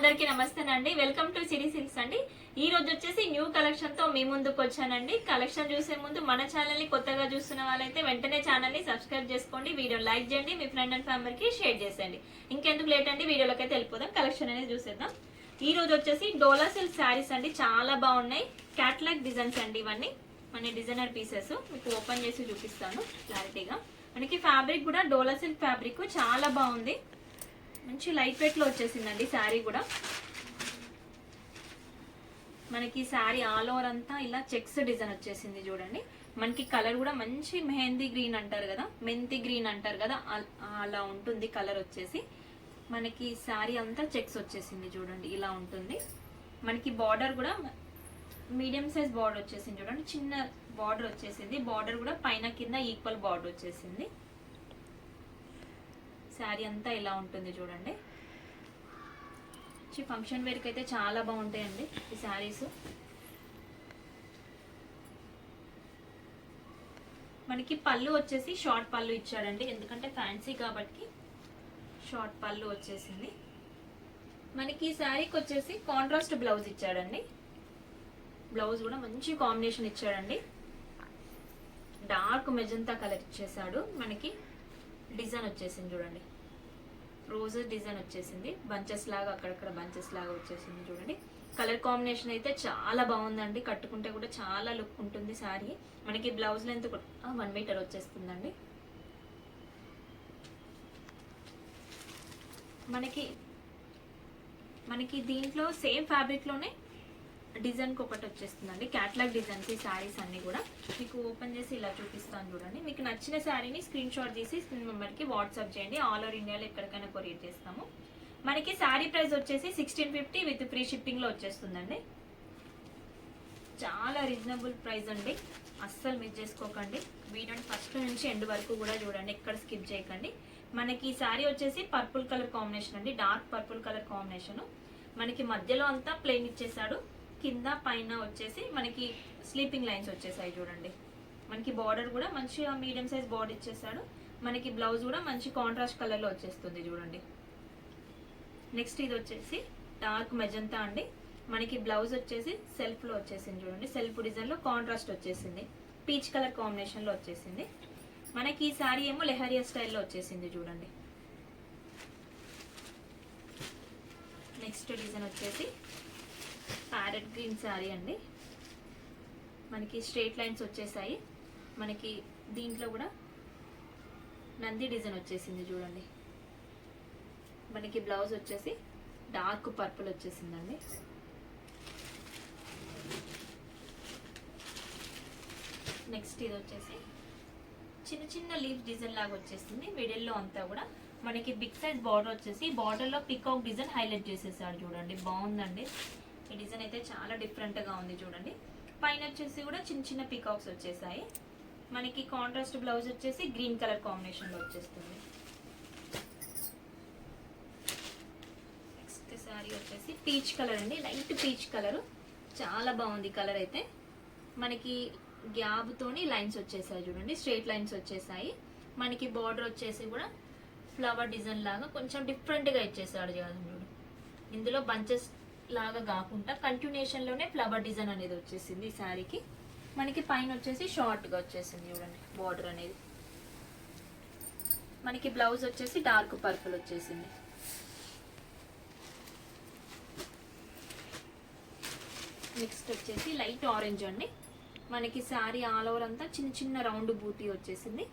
అందరికీ నమస్తేనండి. Welcome to Siri silks అండి. ఈ రోజు వచ్చేసి న్యూ కలెక్షన్తో మీ ముందుకు వచ్చానండి. కలెక్షన్ చూసే ముందు మన ఛానల్ని కొత్తగా చూస్తున్న వాళ్ళైతే వెంటనే ఛానల్ని సబ్స్క్రైబ్ చేసుకోండి. వీడియో లైక్ చేయండి. మీ ఫ్రెండ్ అండ్ ఫ్యామిలీకి షేర్ చేసేయండి. ఇంకెందుకు లేట్ అండి? వీడియోలోకి అయితే వెళ్ళిపోదాం. కలెక్షన్ అనేది చూసేద్దాం. ఈ రోజు వచ్చేసి డోలా సిల్క్ శారీస్ అండి. చాలా బాగున్నాయి. క్యాట్లాగ్ డిజైన్స్ అండి ఇవన్నీ. మన డిజైనర్ పీసెస్ మీకు ఓపెన్ చేసి చూపిస్తాను క్లారిటీగా. మనకి ఫ్యాబ్రిక్ కూడా డోలా సిల్క్ ఫ్యాబ్రిక్ చాలా బాగుంది. మంచి లైట్ వెయిట్లో వచ్చేసిందండి శారీ కూడా. మనకి శారీ ఆల్ ఓవర్ అంతా ఇలా చెక్స్ డిజైన్ వచ్చేసింది చూడండి. మనకి కలర్ కూడా మంచి మెహందీ గ్రీన్ అంటారు కదా మెంతి గ్రీన్ అంటారు కదా అలా ఉంటుంది కలర్ వచ్చేసి. మనకి శారీ అంతా చెక్స్ వచ్చేసింది చూడండి ఇలా ఉంటుంది. మనకి బార్డర్ కూడా మీడియం సైజ్ బార్డర్ వచ్చేసింది చూడండి చిన్న బార్డర్ వచ్చేసింది. బార్డర్ కూడా పైన కింద ఈక్వల్ బార్డర్ వచ్చేసింది. శారీ అంతా ఇలా ఉంటుంది చూడండి. మంచి ఫంక్షన్ వేర్కి అయితే చాలా బాగుంటాయండి ఈ శారీస్. మనకి పళ్ళు వచ్చేసి షార్ట్ పళ్ళు ఇచ్చాడండి. ఎందుకంటే ఫ్యాన్సీ కాబట్టి షార్ట్ పళ్ళు వచ్చేసింది. మనకి ఈ శారీకి వచ్చేసి కాంట్రాస్ట్ బ్లౌజ్ ఇచ్చాడండి. బ్లౌజ్ కూడా మంచి కాంబినేషన్ ఇచ్చాడండి. డార్క్ మెజంతా కలర్ ఇచ్చేసాడు. మనకి డిజైన్ వచ్చేసింది చూడండి. రోజెస్ డిజైన్ వచ్చేసింది. బంచెస్ లాగా అక్కడక్కడ బంచెస్ లాగా వచ్చేసింది చూడండి. కలర్ కాంబినేషన్ అయితే చాలా బాగుందండి. కట్టుకుంటే కూడా చాలా లుక్ ఉంటుంది సారీ మనకి బ్లౌజ్ లెంత్ వన్ మీటర్ వచ్చేస్తుందండి. మనకి మనకి దీంట్లో సేమ్ ఫ్యాబ్రిక్లోనే డిజైన్కి ఒకటి వచ్చేస్తుందండి. క్యాట్లాగ్ డిజైన్స్ ఈ శారీస్ అన్ని కూడా. మీకు ఓపెన్ చేసి ఇలా చూపిస్తాను చూడండి. మీకు నచ్చిన శారీని స్క్రీన్ షాట్ తీసి నెంబర్కి వాట్సాప్ చేయండి. ఆల్ ఓవర్ ఇండియాలో ఎక్కడికైనా కొరియర్ చేస్తాము. మనకి శారీ ప్రైస్ వచ్చేసి సిక్స్టీన్ ఫిఫ్టీ విత్ ఫ్రీ షిప్పింగ్లో వచ్చేస్తుందండి. చాలా రీజనబుల్ ప్రైస్ అండి. అస్సలు మిస్ చేసుకోకండి. వీడియోని ఫస్ట్ నుంచి ఎండ్ వరకు కూడా చూడండి. ఎక్కడ స్కిప్ చేయకండి. మనకి ఈ శారీ వచ్చేసి పర్పుల్ కలర్ కాంబినేషన్ అండి. డార్క్ పర్పుల్ కలర్ కాంబినేషన్ మనకి మధ్యలో అంతా ప్లెయిన్ ఇచ్చేసాడు కింద పైన వచ్చేసి మనకి స్లీపింగ్ లైన్స్ వచ్చేసాయి చూడండి. మనకి బార్డర్ కూడా మంచిగా మీడియం సైజ్ బార్డర్ ఇచ్చేసాడు. మనకి బ్లౌజ్ కూడా మంచి కాంట్రాస్ట్ కలర్లో వచ్చేస్తుంది చూడండి. నెక్స్ట్ ఇది వచ్చేసి డార్క్ మెజంతా అండి. మనకి బ్లౌజ్ వచ్చేసి సెల్ఫ్లో వచ్చేసింది చూడండి. సెల్ఫ్ డిజైన్లో కాంట్రాస్ట్ వచ్చేసింది. పీచ్ కలర్ కాంబినేషన్లో వచ్చేసింది. మనకి ఈ శారీ ఏమో లెహరియా స్టైల్లో వచ్చేసింది చూడండి. నెక్స్ట్ డిజైన్ వచ్చేసి ప్యారెట్ గ్రీన్ శారీ అండి. మనకి స్ట్రేట్ లైన్స్ వచ్చేసాయి. మనకి దీంట్లో కూడా నంది డిజైన్ వచ్చేసింది చూడండి. మనకి బ్లౌజ్ వచ్చేసి డార్క్ పర్పుల్ వచ్చేసిందండి. నెక్స్ట్ ఇది వచ్చేసి చిన్న చిన్న లీఫ్ డిజైన్ లాగా వచ్చేసింది. మిడిల్లో అంతా కూడా మనకి బిగ్ సైజ్ బార్డర్ వచ్చేసి బార్డర్లో పికాక్ డిజైన్ హైలైట్ చేసేసాడు చూడండి. బాగుందండి. ఈ డిజైన్ అయితే చాలా డిఫరెంట్గా ఉంది చూడండి. పైన వచ్చేసి కూడా చిన్న చిన్న పికాక్స్ వచ్చేసాయి. మనకి కాంట్రాస్ట్ బ్లౌజ్ వచ్చేసి గ్రీన్ కలర్ కాంబినేషన్లో వచ్చేస్తుంది. నెక్స్ట్ శారీ వచ్చేసి పీచ్ కలర్ అండి. లైట్ పీచ్ కలర్ చాలా బాగుంది కలర్ అయితే. మనకి గ్యాబ్తోని లైన్స్ వచ్చేసాయి చూడండి. స్ట్రేట్ లైన్స్ వచ్చేసాయి. మనకి బార్డర్ వచ్చేసి కూడా ఫ్లవర్ డిజైన్ లాగా కొంచెం డిఫరెంట్గా ఇచ్చేసాడు చూడండి ఇందులో బంచెస్ లాగా కాకుండా కంటిన్యూషన్లోనే ఫ్లవర్ డిజైన్ అనేది వచ్చేసింది ఈ శారీకి. మనకి పైన వచ్చేసి షార్ట్గా వచ్చేసింది చూడండి బార్డర్ అనేది. మనకి బ్లౌజ్ వచ్చేసి డార్క్ పర్పుల్ వచ్చేసింది. నెక్స్ట్ వచ్చేసి లైట్ ఆరెంజ్ అండి. మనకి శారీ ఆల్ ఓవర్ అంతా చిన్న చిన్న రౌండ్ బూటీ వచ్చేసింది.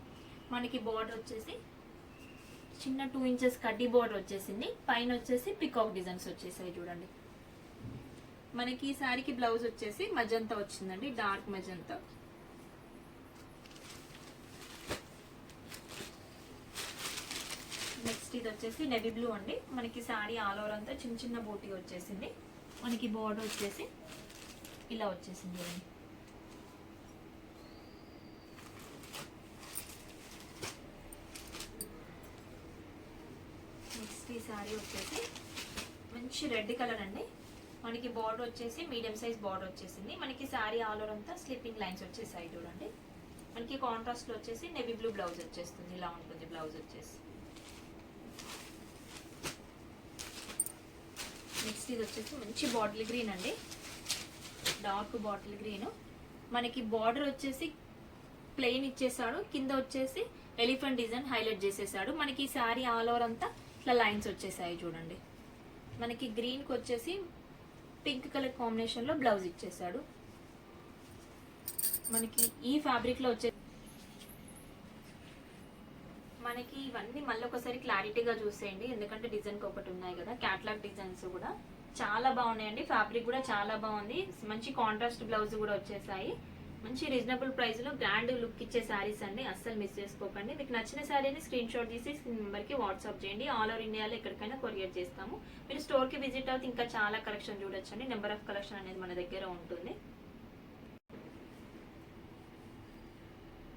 మనకి బార్డర్ వచ్చేసి చిన్న టూ ఇంచెస్ కడ్డీ బార్డర్ వచ్చేసింది. పైన వచ్చేసి పికాక్ డిజైన్స్ వచ్చేసాయి చూడండి. మనకి ఈ శారీకి బ్లౌజ్ వచ్చేసి మజంతా వచ్చిందండి డార్క్ మజంతా. నెక్స్ట్ ఇది వచ్చేసి నెవీ బ్లూ అండి. మనకి శారీ ఆల్ ఓవర్ అంతా చిన్న చిన్న బోటీ వచ్చేసింది. మనకి బోర్డర్ వచ్చేసి ఇలా వచ్చేసింది అండి. నెక్స్ట్ ఈ శారీ వచ్చేసి మంచి రెడ్ కలర్ అండి. మనకి బార్డర్ వచ్చేసి మీడియం సైజ్ బార్డర్ వచ్చేసింది. మనకి శారీ ఆల్ ఓవర్ అంతా స్లిప్పింగ్ లైన్స్ వచ్చేసాయి చూడండి. మనకి కాంట్రాస్ట్ వచ్చేసి నెవీ బ్లూ బ్లౌజ్ వచ్చేస్తుంది. ఇలా ఉంటుంది బ్లౌజ్ వచ్చేసి. నెక్స్ట్ ఇది వచ్చేసి మంచి బాటిల్ గ్రీన్ అండి. డార్క్ బాటిల్ గ్రీన్ మనకి బార్డర్ వచ్చేసి ప్లెయిన్ ఇచ్చేసాడు. కింద వచ్చేసి ఎలిఫెంట్ డిజైన్ హైలైట్ చేసేసాడు. మనకి శారీ ఆల్ ఓవర్ అంతా ఇట్లా లైన్స్ వచ్చేసాయి చూడండి. మనకి గ్రీన్కి వచ్చేసి పింక్ కలర్ కాంబినేషన్లో బ్లౌజ్ ఇచ్చేసాడు మనకి ఈ ఫ్యాబ్రిక్లో వచ్చే మనకి ఇవన్నీ మళ్ళీ ఒకసారి క్లారిటీగా చూసేయండి. ఎందుకంటే డిజైన్ ఒకటి ఉన్నాయి కదా క్యాట్లాగ్ డిజైన్స్ కూడా. చాలా బాగున్నాయండి. ఫ్యాబ్రిక్ కూడా చాలా బాగుంది. మంచి కాంట్రాస్ట్ బ్లౌజ్ కూడా వచ్చేసాయి. మంచి రీజనబుల్ ప్రైస్లో గ్రాండ్ లుక్ ఇచ్చే శారీస్ అండి అస్సలు మిస్ చేసుకోకండి. మీకు నచ్చిన శారీని స్క్రీన్ షాట్ తీసి నెంబర్కి వాట్సాప్ చేయండి. ఆల్ ఓవర్ ఇండియాలో ఎక్కడికైనా కొరియర్ చేస్తాము. మీరు స్టోర్కి విజిట్ అవుతే ఇంకా చాలా కలెక్షన్ చూడొచ్చండి. నెంబర్ ఆఫ్ కలెక్షన్ అనేది మన దగ్గర ఉంటుంది.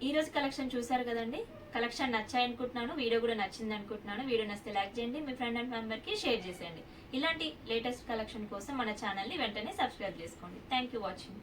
ఈ రోజు కలెక్షన్ చూసారు కదండి? కలెక్షన్ నచ్చాయి అనుకుంటున్నాను. వీడియో కూడా నచ్చింది అనుకుంటున్నాను. వీడియో నచ్చితే లైక్ చేయండి. మీ ఫ్రెండ్ అండ్ మెంబర్కి షేర్ చేసేయండి. ఇలాంటి లేటెస్ట్ కలెక్షన్ కోసం మన ఛానల్ని వెంటనే సబ్స్క్రైబ్ చేసుకోండి. Thank you watching